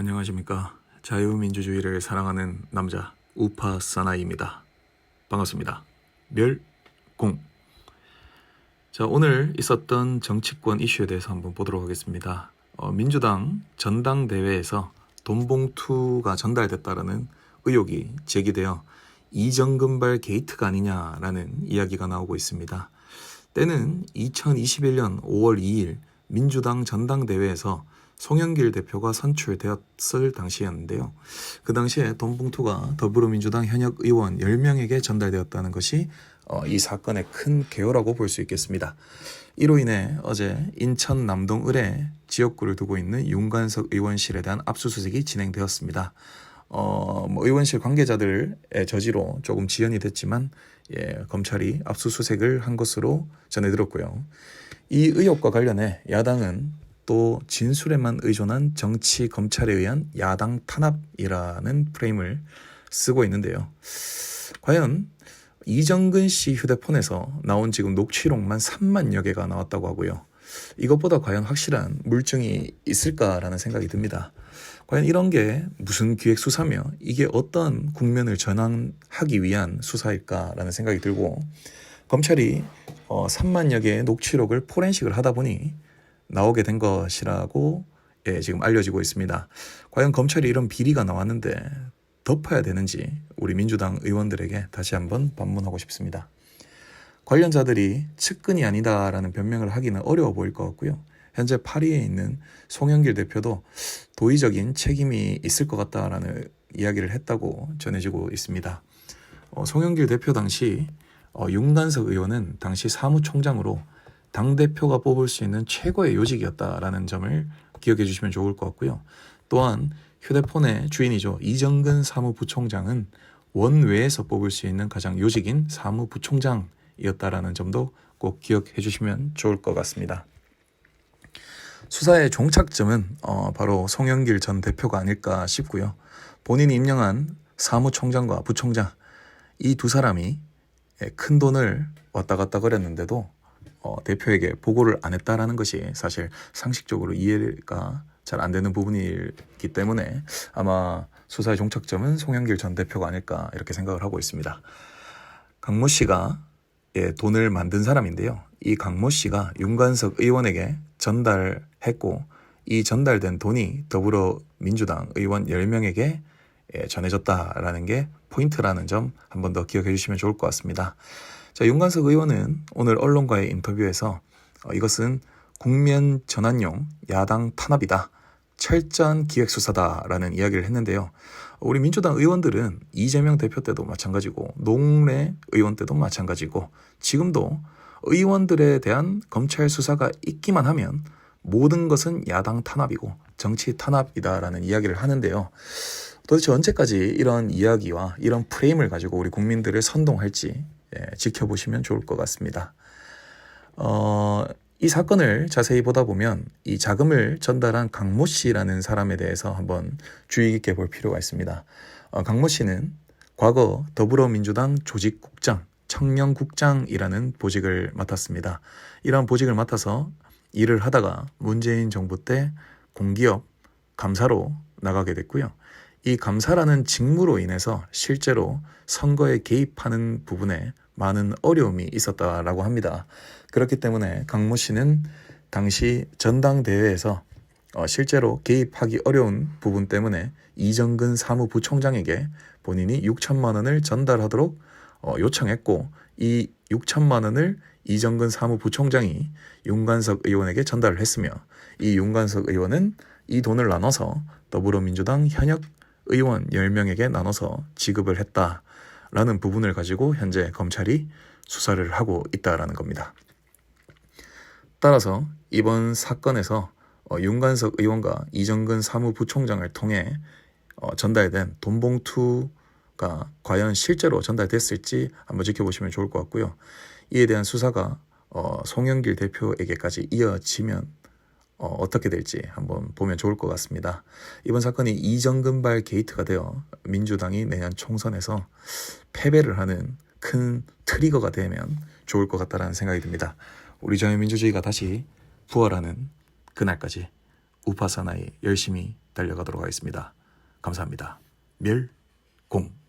안녕하십니까. 자유민주주의를 사랑하는 남자 우파 사나이입니다. 반갑습니다. 멸공. 자, 오늘 있었던 정치권 이슈에 대해서 한번 보도록 하겠습니다. 어, 민주당 전당대회에서 돈봉투가 전달됐다라는 의혹이 제기되어 이정금발 게이트가 아니냐라는 이야기가 나오고 있습니다. 때는 2021년 5월 2일 민주당 전당대회에서 송영길 대표가 선출되었을 당시였는데요. 그 당시에 돈봉투가 더불어민주당 현역 의원 10명에게 전달되었다는 것이 어, 이 사건의 큰 개요라고 볼 수 있겠습니다. 이로 인해 어제 인천 남동 을에 지역구를 두고 있는 윤관석 의원실에 대한 압수수색이 진행되었습니다. 어, 뭐 의원실 관계자들의 저지로 조금 지연이 됐지만 예, 검찰이 압수수색을 한 것으로 전해들었고요. 이 의혹과 관련해 야당은 또 진술에만 의존한 정치 검찰에 의한 야당 탄압이라는 프레임을 쓰고 있는데요. 과연 이정근 씨 휴대폰에서 나온 지금 녹취록만 3만여 개가 나왔다고 하고요. 이것보다 과연 확실한 물증이 있을까라는 생각이 듭니다. 과연 이런 게 무슨 기획 수사며 이게 어떤 국면을 전환하기 위한 수사일까라는 생각이 들고 검찰이 어, 3만여 개의 녹취록을 포렌식을 하다 보니 나오게 된 것이라고 예, 지금 알려지고 있습니다. 과연 검찰이 이런 비리가 나왔는데 덮어야 되는지 우리 민주당 의원들에게 다시 한번 반문하고 싶습니다. 관련자들이 측근이 아니다라는 변명을 하기는 어려워 보일 것 같고요. 현재 파리에 있는 송영길 대표도 도의적인 책임이 있을 것 같다라는 이야기를 했다고 전해지고 있습니다. 어, 송영길 대표 당시 어, 윤관석 의원은 당시 사무총장으로 당 대표가 뽑을 수 있는 최고의 요직이었다라는 점을 기억해 주시면 좋을 것 같고요. 또한 휴대폰의 주인이죠 이정근 사무부총장은 원외에서 뽑을 수 있는 가장 요직인 사무부총장이었다라는 점도 꼭 기억해 주시면 좋을 것 같습니다. 수사의 종착점은 어, 바로 송영길 전 대표가 아닐까 싶고요. 본인이 임명한 사무총장과 부총장 이 두 사람이 예, 큰 돈을 왔다 갔다 거렸는데도 어, 대표에게 보고를 안 했다라는 것이 사실 상식적으로 이해가 잘 안 되는 부분이기 때문에 아마 수사의 종착점은 송영길 전 대표가 아닐까 이렇게 생각을 하고 있습니다. 강모 씨가 예, 돈을 만든 사람인데요. 이 강모 씨가 윤관석 의원에게 전달 했고 이 전달된 돈이 더불어민주당 의원 10명에게 예, 전해졌다라는 게 포인트라는 점 한 번 더 기억해 주시면 좋을 것 같습니다. 자, 윤관석 의원은 오늘 언론과의 인터뷰에서 어, 이것은 국면 전환용 야당 탄압이다. 철저한 기획수사다라는 이야기를 했는데요. 우리 민주당 의원들은 이재명 대표 때도 마찬가지고 농래 의원 때도 마찬가지고 지금도 의원들에 대한 검찰 수사가 있기만 하면 모든 것은 야당 탄압이고 정치 탄압이다라는 이야기를 하는데요. 도대체 언제까지 이런 이야기와 이런 프레임을 가지고 우리 국민들을 선동할지 예, 지켜보시면 좋을 것 같습니다. 어, 이 사건을 자세히 보다 보면 이 자금을 전달한 강모 씨라는 사람에 대해서 한번 주의 깊게 볼 필요가 있습니다. 어, 강모 씨는 과거 더불어민주당 조직국장, 청년국장이라는 보직을 맡았습니다. 이러한 보직을 맡아서 일을 하다가 문재인 정부 때 공기업 감사로 나가게 됐고요. 이 감사라는 직무로 인해서 실제로 선거에 개입하는 부분에 많은 어려움이 있었다라고 합니다. 그렇기 때문에 강모 씨는 당시 전당대회에서 어, 실제로 개입하기 어려운 부분 때문에 이정근 사무부총장에게 본인이 6천만 원을 전달하도록 어, 요청했고 이 6천만 원을 이정근 사무부총장이 윤관석 의원에게 전달을 했으며 이 윤관석 의원은 이 돈을 나눠서 더불어민주당 현역 의원 10명에게 나눠서 지급을 했다라는 부분을 가지고 현재 검찰이 수사를 하고 있다라는 겁니다. 따라서 이번 사건에서 어, 윤관석 의원과 이정근 사무부총장을 통해 어, 전달된 돈봉투가 과연 실제로 전달됐을지 한번 지켜보시면 좋을 것 같고요. 이에 대한 수사가 어, 송영길 대표에게까지 이어지면 어, 어떻게 될지 한번 보면 좋을 것 같습니다. 이번 사건이 이정근발 게이트가 되어 민주당이 내년 총선에서 패배를 하는 큰 트리거가 되면 좋을 것 같다라는 생각이 듭니다. 우리 자유민주주의가 다시 부활하는 그날까지 우파 사나이 열심히 달려가도록 하겠습니다. 감사합니다. 멸공